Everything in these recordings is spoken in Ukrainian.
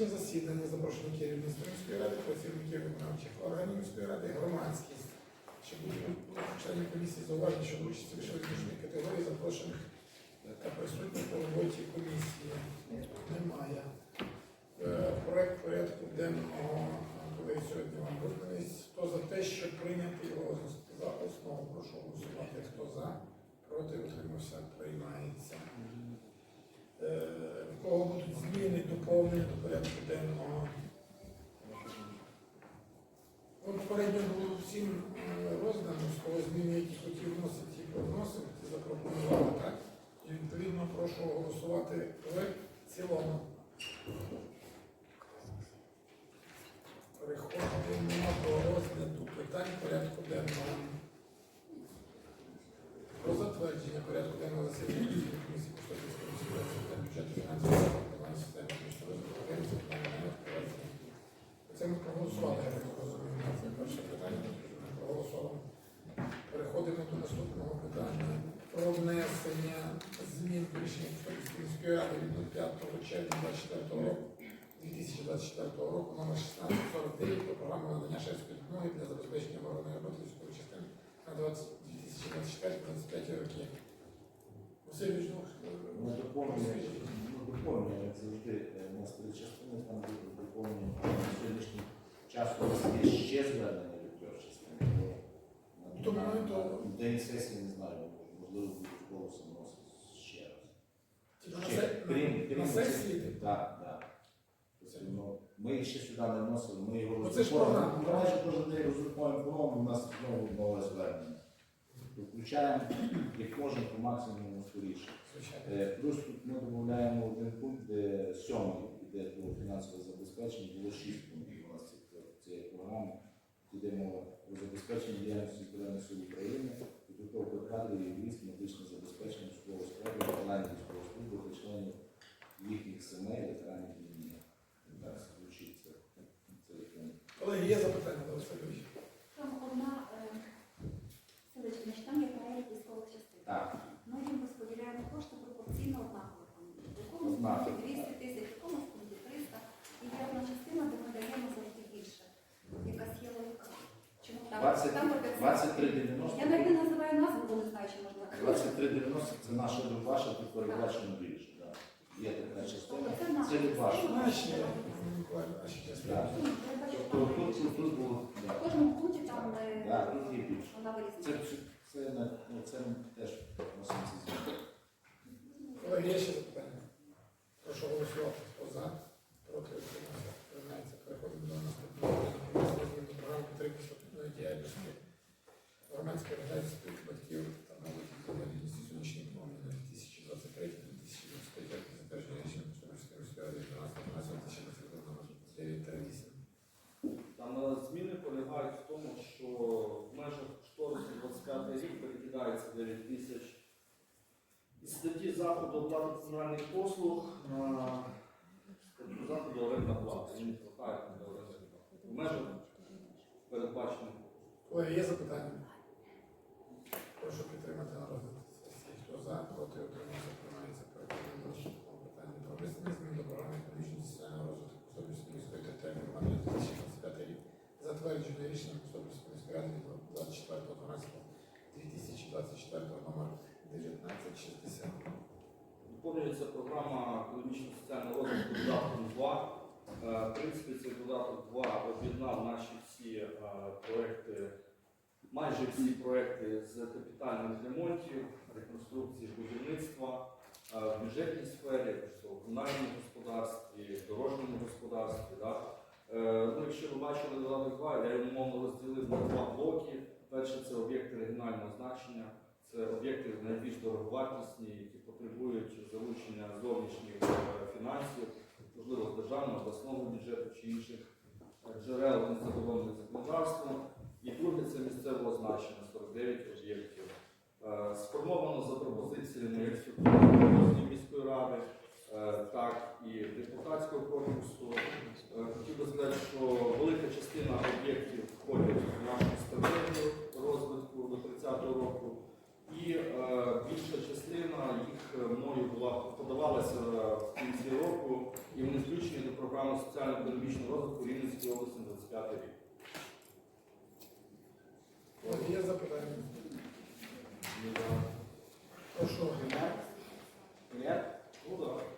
Сьогоднішнє засідання запрошені керівництво міської ради, працівники виконавчих органів міської ради, громадськість. Щоб членів комісії зауваження щодо участі вищевизначеної категорії запрошених та присутніх по роботі комісії. Немає. Е, Проект порядку денного, коли сьогодні вам розданий. Хто за те, щоб прийняти його за основу, прошу голосувати. Хто за, проти, утримався, приймається. Е, В кого будуть зміни, доповнення до порядку денного? Попередньо було всім е, роздано, з кого зміни, які хотів вносити, ті вносив, ті запропонували, так? І відповідно прошу голосувати в цілому. Переходимо до розгляду питань порядку денного. Про затвердження порядку денного засідання Київської комісії по статистиці міської та бюджету фінансового плану системи економічного розвитку України, це питання не впровадження. Це ми проголосували, я так розумію. Це перше питання, ми проголосовано. Переходимо до наступного питання про внесення змін до рішення Київської міської ради від 5 червня 2024 року 2024 року номер 1649 про програму надання шефської допомоги для забезпечення оборони роботи військової частини на 2024-2025 роки. Ну, доповнюємо, як завжди, е, у нас частини, там буде доповнення на сьогоднішній час у нас є ще звернення від трьох частин. То день сесії не знаю, можливо, буде голосом. На сесії. типу. Так, так. Ну, Ми ще сюди не вносили, ми його Ну, це ж програма. Ми майже кожен день роздрукуємо по-новому, у нас знову нове звернення. Включаємо, як можемо, по максимуму скоріше. Е, Плюс тут ми додаємо один пункт, де сьомий йде про фінансове забезпечення, було шість пунктів у нас цієї програми. Йде мова про забезпечення діяльності Збройних сил України, підготовка кадрів і військ, медичне забезпечення військового складу, виконання служби та членів їхніх сімей, ветеранів війни. Так звучить це. Колеги, є запитання до Васильовича? Там одна е, селищна, значить, там є перелік військових частин. Так, Ми їм розподіляємо кошти пропорційно однаково. Там, В якомусь Однаково, пункті 200 тисяч, в якомусь пункті 300. І є одна частина, де ми даємо завжди більше. Якась є логіка. Чому там? 20 там по 500. 2390. Я навіть не називаю назву, бо не знаю, чи можна. 2390 це наша ваша, тут передбачено більше. да. Є така частина. Тобто це наша Це від вашого. частина. Наші, Миколаївна, наші частини. Так. Ну, я бачу, Тобто там тут, тут, тут було. В да. кожному пункті там е, Так, тут є більше. вона Це, вирізана. це, це, на- ну, це теж носиться зміни. Колеги, є ще запитання? Прошу голосувати. Хто за? Проти утримався. Приймається. Переходимо до наступного питання. Розгляду до програми підтримки статутної діяльності громадської організації спілки батьків та молоді з інвалідністю сонячної плани на 2023-2025 роки. Затвердження рішення Костомельської міської ради 12 номер 938. Там е, зміни полягають в тому, що в межах кошторису 25 рік перекидається 9 тисяч із статті заходу оплати комунальних послуг на статтю заходу оренда плата. Він не вистачає на оренду плати. В межах передбачених. Колеги, є запитання? Прошу підтримати на розгляд. Хто за, проти, утримався, приймається. Переходимо питання. Про внесення змін до програми економічного соціального розвитку Костомельської міської територіальної громади 2025 рік, затверджене рішенням Костомельської міської ради від 24.12.2024 номер 1960. Доповнюється програма економічно-соціального розвитку додатком 2. Е, В принципі, цей додаток 2 об'єднав наші всі е, проекти, майже всі проекти з капітальних ремонтів, реконструкції будівництва е, в бюджетній сфері, в комунальному господарстві, дорожньому господарстві. Да. Ну, якщо ви бачили додаток 2, я його умовно розділив на два блоки. Перше це об'єкти регіонального значення. Це об'єкти найбільш дороговартісні, які потребують залучення зовнішніх е, фінансів, можливо, з державного, обласного бюджету чи інших е, джерел незадоволених законодавством. І друге це місцевого значення 49 об'єктів. Е, Сформовано за пропозиціями як структури міської ради, так і депутатського корпусу. Хотів би сказати, що велика частина об'єктів входять в нашу стратегію розвитку до 30-го року. І е, більша частина їх е, мною була подавалася е, в кінці року, і вони включені до програми соціально-економічного розвитку Рівненської області на 25 рік. Є запитання. Прошу. Ну так.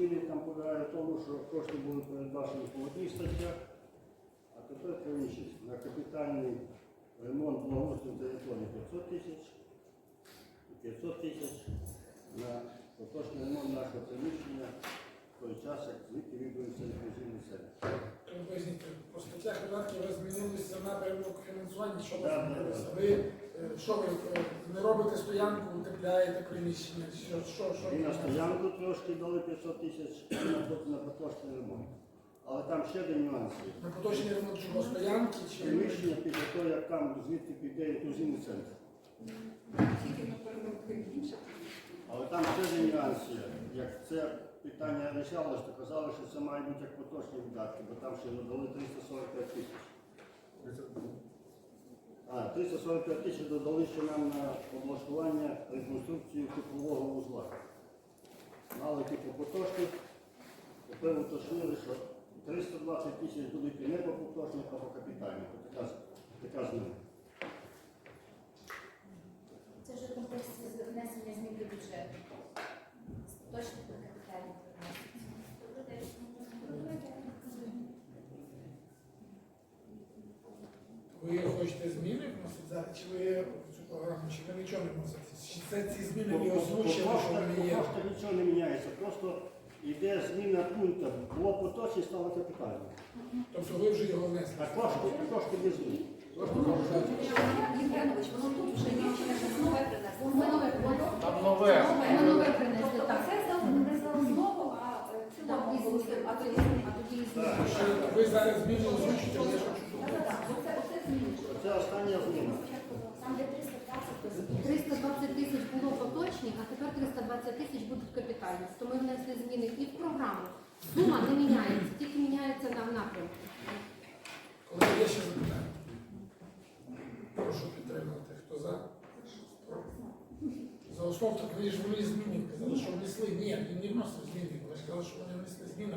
Зміни там полягає в тому, що кошти були передбачені по одній статтях, а тепер по іншій. На капітальний ремонт благоустрою території 500 тисяч, 500 тисяч на поточний ремонт нашого приміщення в той час, як звідки відбудеться інклюзивний. Ви по статтях видатків ви змінилися напрямок фінансування, що ви Що ви е, не робите стоянку, утепляєте приміщення? Що, що, що? І на стоянку трошки дали 500 тисяч на на поточний ремонт. Але там ще один нюанс є. На поточний ремонт чого стоянки чи Приміщення після того, як там звідти піде інклюзивний центр. Але там ще один нюанс є. Як це питання рішалось, то казали, що це має бути як поточні видатки, бо там ще додали 345 тисяч. А, 345 тисяч додали ще нам на облаштування реконструкцію теплового вузла. Мали типу поточних, тепер уточнили, що 320 тисяч будуть не по поточних, а по капітальних. Така, така зміна. Це вже комплекс внесення змін до бюджету. Точно про капітальні ви хочете зміни вносити зараз, чи ви в цю програму, чи ви нічого не вносите? Чи це ці зміни не озвучили, що вони є? Просто нічого не міняється, просто йде зміна пункту. Було поточні, стало капітальне. Тобто ви вже його внесли? А кошти, кошти без змін. Євгенович, воно тут вже є, чи не нове принесли? Ми нове принесли. Там нове. Ми нове принесли, так. Це не а зміни, а тоді а тоді і зміни. Ви зараз зміни озвучите, я ж хочу Так, так, оце, оце зміни. Це остання зміна. Там де 320 тисяч. було поточні, а тепер 320 тисяч будуть капітальні. То ми внесли зміни і в програму. Сума не міняється, тільки міняється на напрямку. Коли є ще запитання? Прошу підтримати. Хто за? За основу, так ви ж вони зміни казали, що внесли. Ні, він не вносив зміни. Ви ж казали, що вони внесли зміни.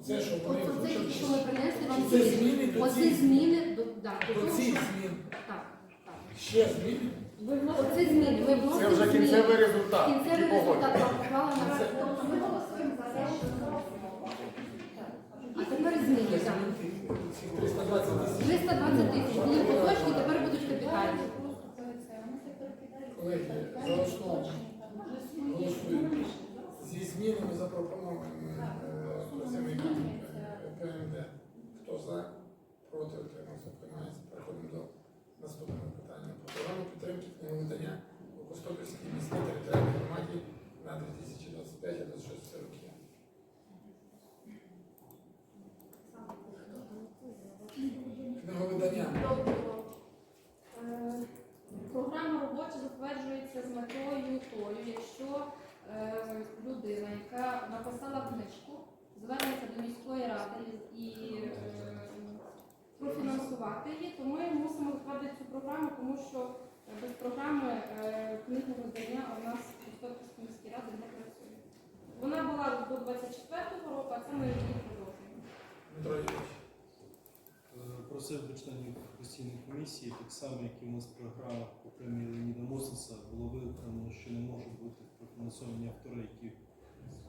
Оце, що вони Оце що ми принесли, вам Це зміни Оце зміни до, да, до До цих що- змін. Ще зміни. Оце зміни. Ми Це вже зміни. кінцевий результат. Кінцевий результат вам поклала на Тобто ми голосуємо за те, що А тепер зміни, так. 320 тисяч. 320 тисяч були поточні, тепер будуть капітальні. Колеги, за основу голосуємо зі змінами запропонованими е, працівниками е, ПМД. Хто за, проти, утримався, приймається. Переходимо до наступного програму підтримки надання у Костопільській міській територіальній громаді на 2025-2026 роки. Книговидання. Е, Програма робоча затверджується з метою тою, якщо е, людина, яка написала книжку, звернеться до міської ради і е, профінансувати її, то ми мусимо затвердити цю програму, тому що без програми е, книговидання у нас в Костопільській міській раді не працює. Вона була до 24-го року, а це ми її продовжуємо. Дмитро Юрійович. Е, Просив би членів постійної комісії, так само, як і в нас програма по премії Леоніда Мосенса, було виконано, що не можуть бути профінансовані автори, які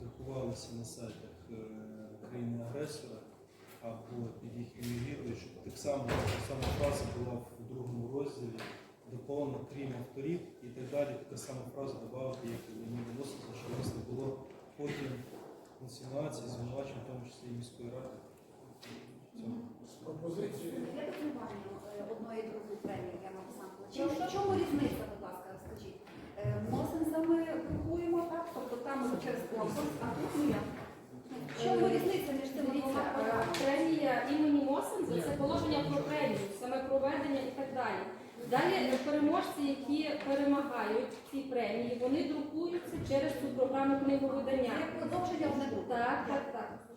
друкувалися на сайтах е, країни-агресора або під їхньою вірою, щоб так само сама фраза була в другому розділі доповнена, крім авторів і так далі. Така сама фраза додати, як і Леоніда Мосенса, щоб у не було потім інсинуацій, звинувачень, в тому числі і міської ради. Пропозицією. Для тренування одної і другої премії я написала. Чому, в чому різниця, будь ласка, скажіть? Е, Мосинцями друкуємо, так? Тобто там через конкурс, а тут як? В чому різниця між тими Дивіться, двома е, програмами? премія імені Мосенза це положення про премію, саме проведення і так далі. Далі е, переможці, які перемагають в цій премії, вони друкуються через цю програму книговидання. Як продовження? Так, так, так.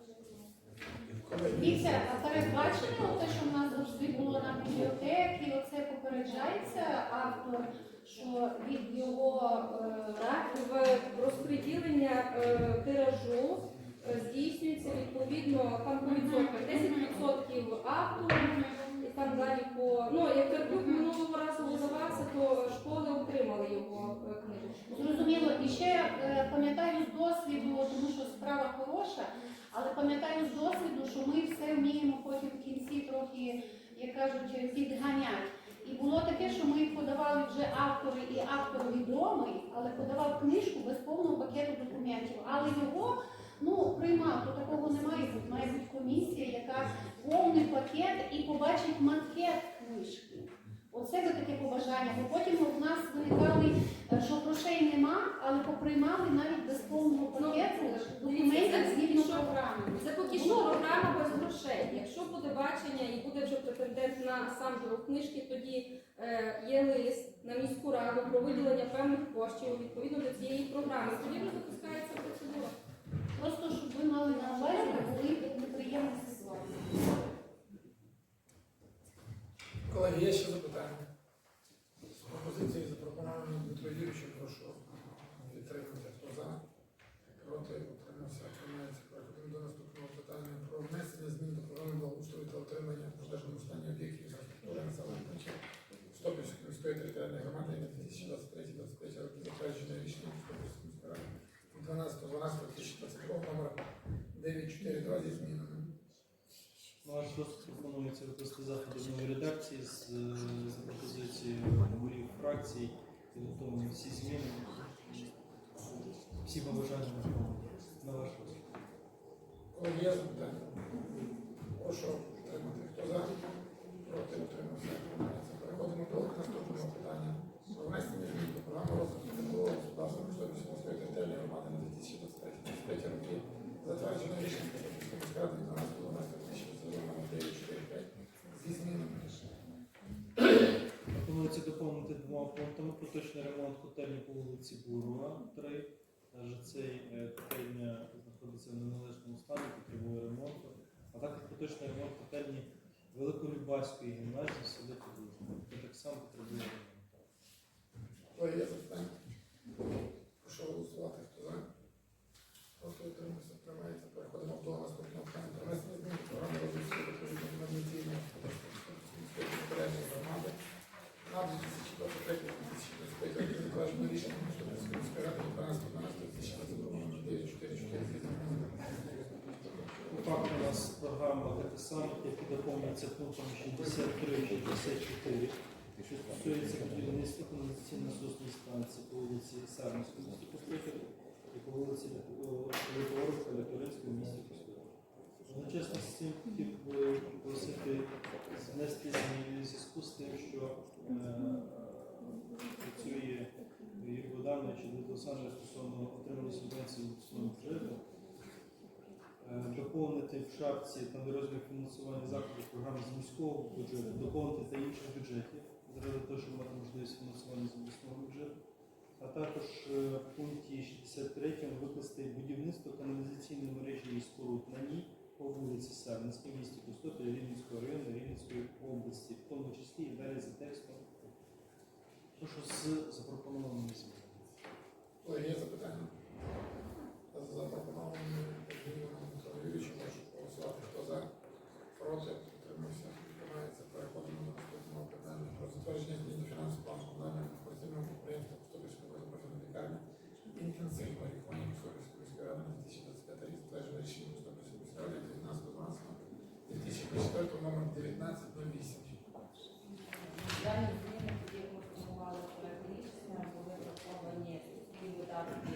Дивіться, а передбачено те, що в нас завжди було на бібліотеці, оце попереджається автор, що від його е, Так, в розподілення е, тиражу е, здійснюється відповідно там по відсотках 10% автору і там далі по ну як Карпюк минулого разу видавався, то школи отримали його е, книжечку. зрозуміло. І ще е, пам'ятаю з досвіду, тому що справа хороша, але пам'ятаю з досвіду, що ми все вміємо потім в кінці трохи, як кажуть, підганяти. І було таке, що ми подавали вже автори і автор відомий, але подавав книжку без повного пакету документів. Але його ну приймав, то такого не має бути. Має бути комісія, яка повний пакет і побачить макет книжки. Оце би таке побажання. Бо потім в нас виникали, е, що грошей нема, але поприймали навіть без повного пакету документів згідно програми. Це поки що програма без грошей. Якщо буде бачення і буде вже претендент на сам друк книжки, тоді е, є лист на міську раду про виділення певних коштів відповідно до цієї програми. Тоді вже запускається процедура. Просто щоб ви мали на увазі, були неприємні ситуації. Колеги, є ще запитання? З пропозицією запропонованою Дмитро Юрійовичем, прошу підтримати. Хто за? Проти? Утримався? Приймається. Переходимо до наступного питання про внесення змін до програми благоустрою та отримання в пожежному стані об'єктів інфраструктури населених пунктів Стопільської міської територіальної громади на 2023-2025 роки затверджене рішення Стопільської міської ради від 12.12.2022 номер 942 зі змінами. На ваш розсуд пропонується виписати заходи в новій редакції з е, пропозицією голів фракцій, підготовлені всі зміни. Всі побажання на ваш розгляд. Є запитання? Хто за? Проти утримався. Приймається. Переходимо до наступного питання. Про внесення змін до програми розвитку житлового господарства Костопільської міської територіальної громади на 2023-2025 роки. Затверджено рішення Костопільської міської ради від 12.12.2022 номер 945 зі змінами. Пропонується доповнити двома пунктами поточний ремонт котельні по вулиці Бурова, 3. Адже цей е, котельня знаходиться в неналежному стані, потребує ремонту. А також поточний ремонт котельні Великолюбарської гімназії в селі Підлужне, яке так само потребує ремонту. Колеги, є запитання? Прошу голосувати. Хто за? Проти утримався. Приймається. Переходимо до наступного питання. Про внесення змін до програми розвитку відповідно до мобілізаційного господарства Костопільської міської територіальної громади на 2023-2025 роки затверджено рішення Костопільської міської ради від 12.12.2022 номер 944 зі змінами. Так, у нас програма програма така сама, як і доповнюється пунктом 63-64. Стосується будівництва каналізаційно-насосної станції по вулиці Сарнівської місті Костопіль і по вулиці Литоворовська, Литовицької в місті Костопіль. Одночасно з цим хотів би попросити внести зміни в зв'язку з тим, що е, працює Юрій Богданович і Дмитро Олександрович стосовно отримання субвенції в бюджету. Е, Доповнити в шапці там розмір фінансування заходів програми з міського бюджету, доповнити та інших бюджетів, заради того, щоб мати можливість фінансування з обласного бюджету. А також е, в пункті 63 викласти будівництво каналізаційної мережі і споруд на ній по вулиці Сарненській, місті Костопіль, Рівненського району, Рівненської області, в тому числі і далі за текстом. Прошу з запропонованими змінами. Колеги, є запитання? За запропонованими змінами Дмитро Юрійовича, прошу голосувати. Хто за? Проти? Утримався? Приймається. Переходимо до наступного питання про затвердження змін до фінансового плану комунального корпоративного підприємства Костопільської безоплатної лікарні інтенсивного лікування Костопільської міської ради на 2025 рік, затвердження рішення Костопільської міської ради 19.12.2024 номер 1908. Дані зміни, які ми проект рішення, були враховані видатки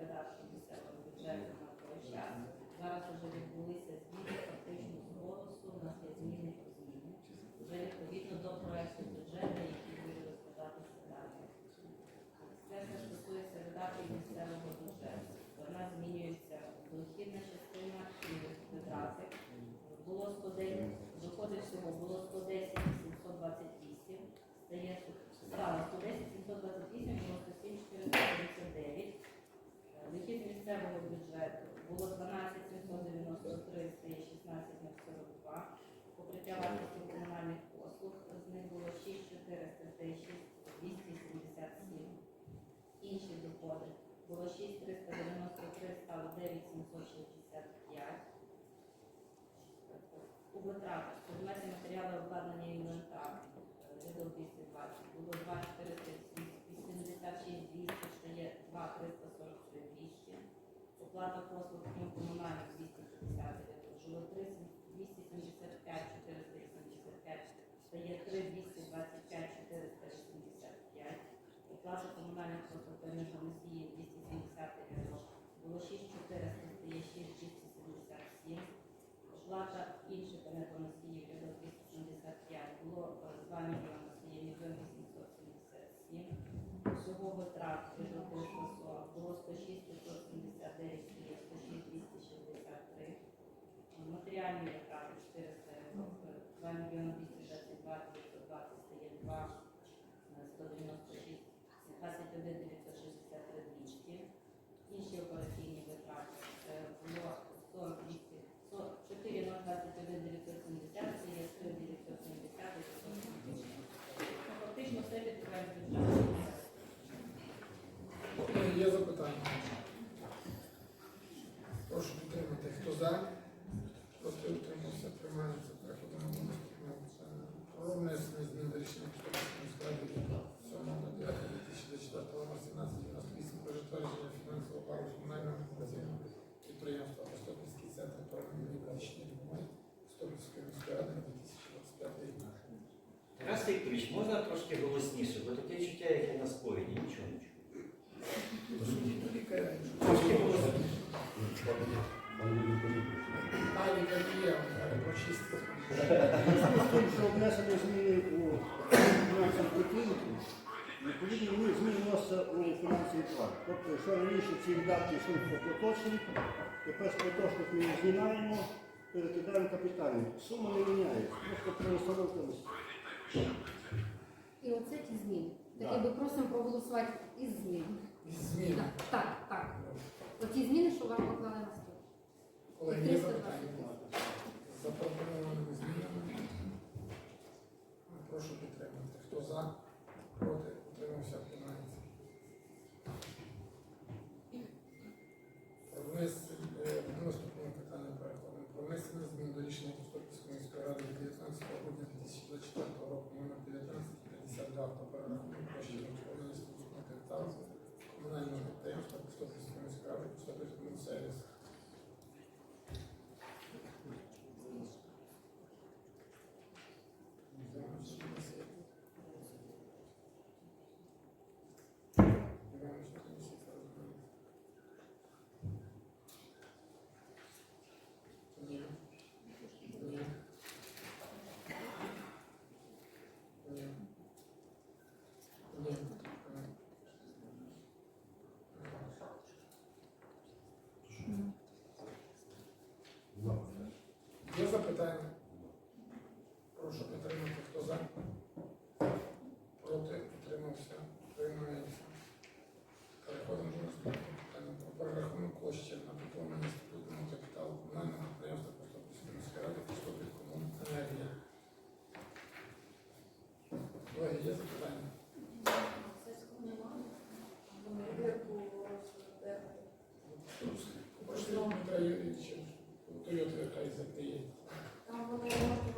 видатків місцевого бюджету на той час. Зараз вже відбулися зміни фактично з голосу, у зміни по. Вже відповідно до проекту бюджету, який буде розглядатися далі. Це стосується видатків місцевого бюджету. Вона змінюється дохідна частина витрати. Було 110, доходи всього було 110 728, стає стало 110 728, 97 459. Дохід місцевого бюджету було 12 793, стає 16 042. Покриття вартості комунальних послуг з них було 6 400, стає 6 277. Інші доходи було 6 393, стало 9 765. Обладнання інвентар рядок 220 було 2 486 200, що є 2 343 200. Оплата послуг комунальних 250 жило 275 485, що є 3 225 485. Оплата комунальних послуг та енергоносії 270 рядок, було 6 400, стає 6 277. Оплата інших енергоносіїв рядок 275 було е, 2 мільйони, стає мільйон 877. Всього витрат рядок 340 було 106 579, стає 106 263. Матеріальні витрати 400 рядок, е, 2 мільйони 222 920, стає 2 е, 196, 21 963 200. Інші операційні витрати це було 100 200 4 на 21 970, це є 3 970, Ну, Фактично все відкриває бюджет. Колеги, Є запитання? Прошу підтримати. Хто за? Проти утримався, приймається. Переходимо до наступного. Це Про внесення змін до рішення Костопільської міської ради від 7.09.2024 номер 1798 про затвердження фінансового плану комунального корпоративного підприємства Костопільський центр первинної медичної допомоги Костопільської міської ради на 2025 рік. Тарас Вікторович, можна трошки голосніше, бо таке чуття, як я на сповіді, нічого не чую. Лікаря. Трошки голосніше. А, лікар є, але прочистити. Зв'язку з тим, що внесені зміни у фінансову підтримку, відповідно вони зміни вносяться у фінансовий план. Тобто, що раніше ці видатки йшли по поточні, тепер з поточних ми їх знімаємо, перекидаємо капітальні. Сума не міняється, просто перестановка. І оце ті зміни. Так Так. якби просимо проголосувати із змін. Зміни. Так, так, так. Оті зміни, що вам поклали на стіл. Колеги, є запитання? Запропонованими змінами. Прошу підтримати. Хто за? Проти? Утримався? Приймається. Про внесення е, до наступного питання переходимо. Про внесення змін до рішення Костопільської міської ради від 19 грудня 2024 року номер 1952 про перерахунок коштів на виконання статутного капіталу комунального підприємства Костопільської міської ради Костопільський сервіс.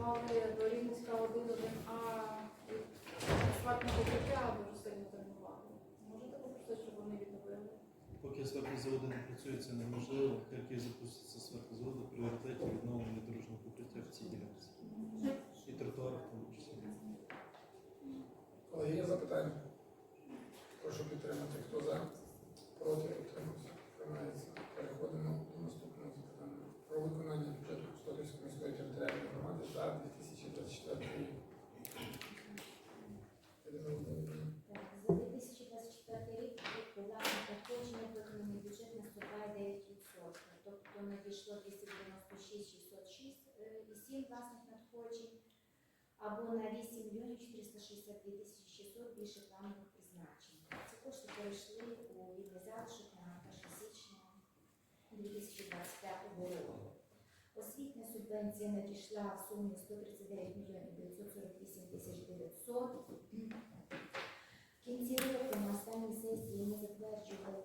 Додавали до Рівненська 1-1А асфальтне покриття дуже сильно тренували. Можете попросити, щоб вони відновили? Поки асфальтозаводи не працюють, це неможливо. Як тільки запуститься в пріоритеті відновлення дорожнього покриття в цій ділянці. І тротуарів в тому числі. Колеги, є запитання? Прошу підтримати. Хто за? Проти? Утримався? Приймається. Переходимо до наступного запитання. Про виконання бюджету Костопільської міської територіальної громади за 2024 рік. Ірина Володимирівна. Так, за 2024 рік від програми надходження виконаний бюджет на 102,9%. Тобто надійшло 296 606 е, і 7 власних надходжень, або на 8 мільйонів 462 тисячі 600 більше планових призначень. Ці кошти перейшли у вільний залишок на 1 січня 2025 року. Освітня субвенція надійшла в сумі 139 мільйонів 948 тисяч 900. В кінці року на останній сесії ми затверджували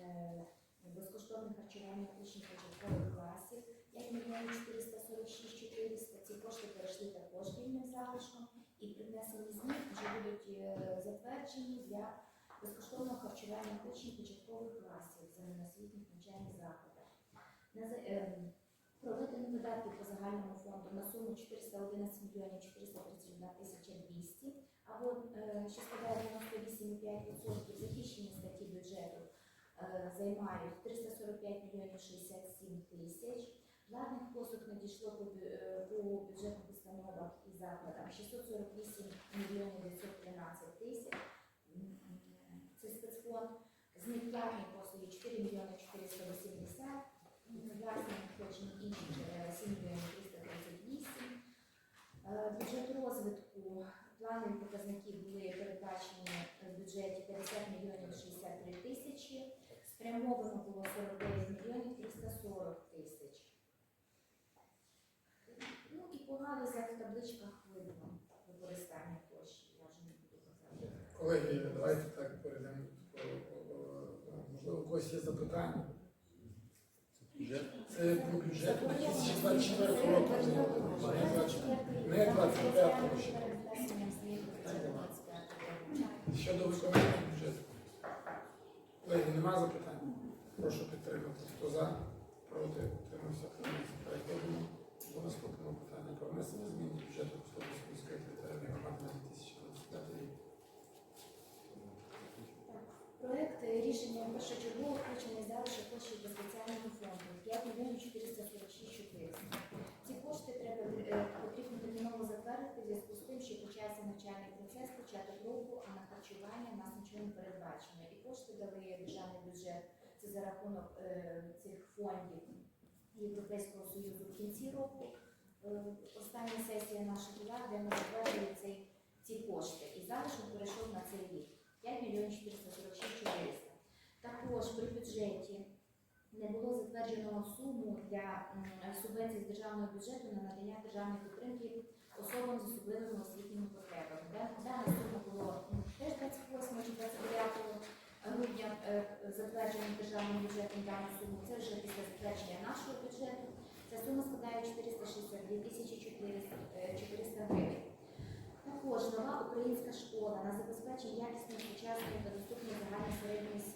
е, безкоштовне харчування учнів початкових класів 5 мільйонів 446 400. Ці кошти перейшли також вільним залишком і при внесенні змін вже будуть е, затверджені для безкоштовного харчування учнів початкових класів загальноосвітніх навчальних закладах. Ем, Проведені видатки по загальному фонду на суму 411 мільйонів 431 тисяча 200 або е, що складає 98,5% захищені статті бюджету е, займають 345 мільйонів 67 тисяч. Владних послуг надійшло по, е, бюджетних установах і закладам 648 мільйонів 913 тисяч. Це спецфонд. З послуги 4 мільйони 480 власне надходження інші 7 мільйонів 338. Е, Бюджет розвитку, планові показники були передбачені в бюджеті 50 мільйонів 63 тисячі, спрямовано було 49 мільйонів 340 тисяч. Ну і в табличках видно використання коштів, я вже не буду казати. Колеги, давайте так перейдемо. Можливо, у когось є запитання. Це про бюджет 2024 року. не 2024. Не 25 ще. Щодо виконання бюджету. Колеги, нема запитань? Прошу підтримати. Хто за? Проти? Утримався? Переходимо до наступного питання. Про внесення змін до бюджету Костопільської міської територіальної громади на 2025 рік. Проект рішення першочергово включений залишок коштів до спеціального фонду 5 мільйонів 446 400. Ці кошти треба е, потрібно терміново затвердити в зв'язку з тим, що почався навчальний процес, початок року, а на харчування в нас нічого не передбачено. І кошти дали державний бюджет. Це за рахунок е, цих фондів Європейського Союзу в кінці року. Е, остання сесія наша була, де ми затвердили цей, ці кошти. І залишок перейшов на цей рік. 5 мільйонів 446 400. Також при бюджеті не було затвердженого суму для м, субвенцій з державного бюджету на надання державної підтримки особам з особливими освітніми потребами. Да- Дана сума було теж 28 чи 29 грудня е, затверджена державним бюджетом дану суму. Це вже після затвердження нашого бюджету. Ця сума складає 462 тисячі 400 е, 400 гривень. Також нова українська школа на забезпечення якісної сучасної та доступної загальної середньої освіти.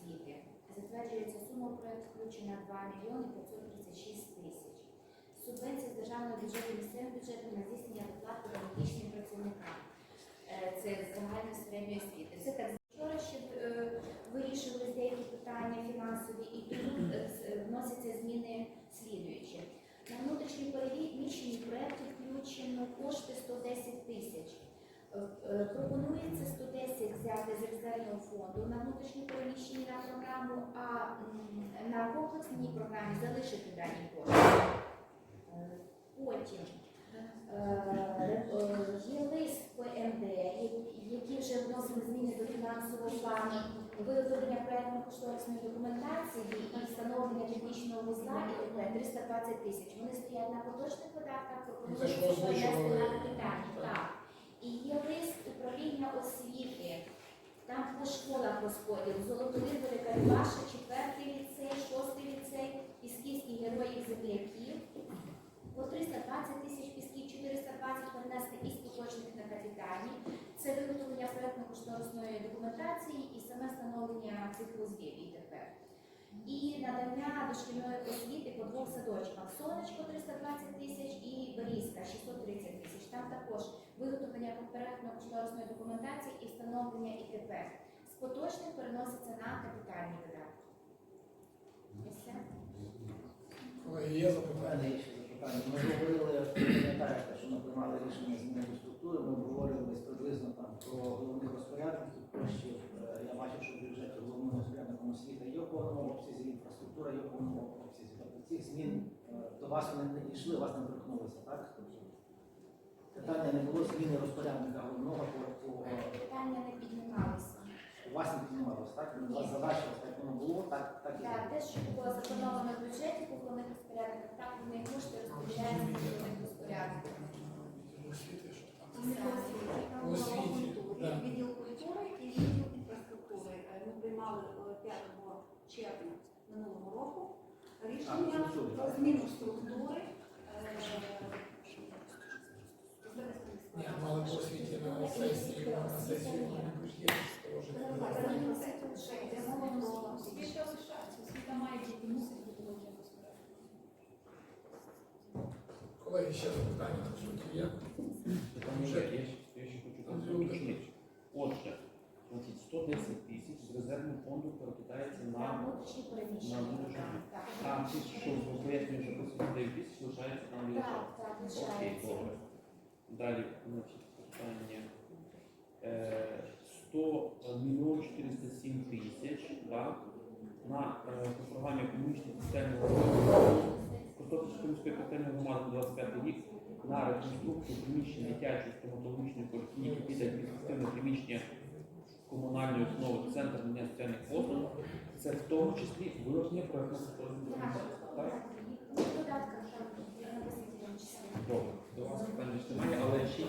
Затверджується сума проект включена 2 мільйони 536 тисяч. Субвенція з державного бюджету місцевим бюджетом на здійснення доплат педагогічним працівникам. Е, Це загальної середньої освіти. Це так вчора ще е, вирішували деякі питання фінансові, і тут е, вносяться зміни слідуючі. На внутрішній переміщенні проєкту включено кошти 110 тисяч. Пропонується 110 взяти з резервного фонду на внутрішнє переміщення на програму, а на комплексній програмі залишити дані кошти. Потім е, е, є лист ПМД, які вже вносили зміни до фінансового плану, виготовлення проєктно-кошторисної документації і встановлення технічного вузла і т.п. 320 тисяч. Вони стоять на поточних пропонується ви на капітальні і є лист управління освіти. Там по школах розподіл, Золотовий Велика Рибаша, четвертий ліцей, шостий ліцей, пісківські героїв земляків. По 320 тисяч пісків, 420 перенести із поточних на капітальні. Це виготовлення проєктно-кошторисної документації і саме встановлення цих вузлів тепер. І надання дошкільної освіти по двох садочках Сонечко 320 тисяч і Берізка 630 тисяч. Там також виготовлення проектно-кошторисної документації і встановлення ІТП. З поточних переноситься на капітальні видатки. Колеги, є запитання? Ми говорили, пам'ятаєте, що ми приймали рішення зміни до структури, ми десь приблизно там про головних розпорядників коштів. Е, Я бачив, що в бюджеті головним розпорядником освіти є в повному обсязі, інфраструктура є в повному обсязі. Тобто цих змін е, до вас вони не дійшли, вас не торкнулися, так? Питання не було зміни розпорядника головного по, по Питання не піднімалися. у вас не піднімалося, так? У вас залишилось, так воно було, так, так і Так, те, що було заплановано в бюджеті по головних розпорядниках, так вони кошти розподіляються по головних розпорядниках. Освіти, що там? Відділ освіти, там У освіті, культури, відділ культури і відділ інфраструктури. Е, Ми приймали е, 5 червня минулого року рішення про зміну структури. на на є освіта лишається, освіта має бути, мусить бути головним. Колеги, ще запитання, по суті, є? Є, ще, хочу уточнити. Отже, значить, 110 тисяч з резервного фонду перекидається На внутрішні переміщення. Так, а ті, що в пояснюю, що 9 тисяч лишається там Так, так, Окей, лишається. добре. Далі, значить, питання. Е, 100 мільйон 407 тисяч, да, на е, програмі соціального розвитку Костопільської територіальної громади на 25 рік на реконструкцію приміщення дитячої стоматологічної поліклініки під адміністративне приміщення комунальної основи Центр надання соціальних послуг. Це в тому числі документації. Так? Добре, до вас питання немає, але ще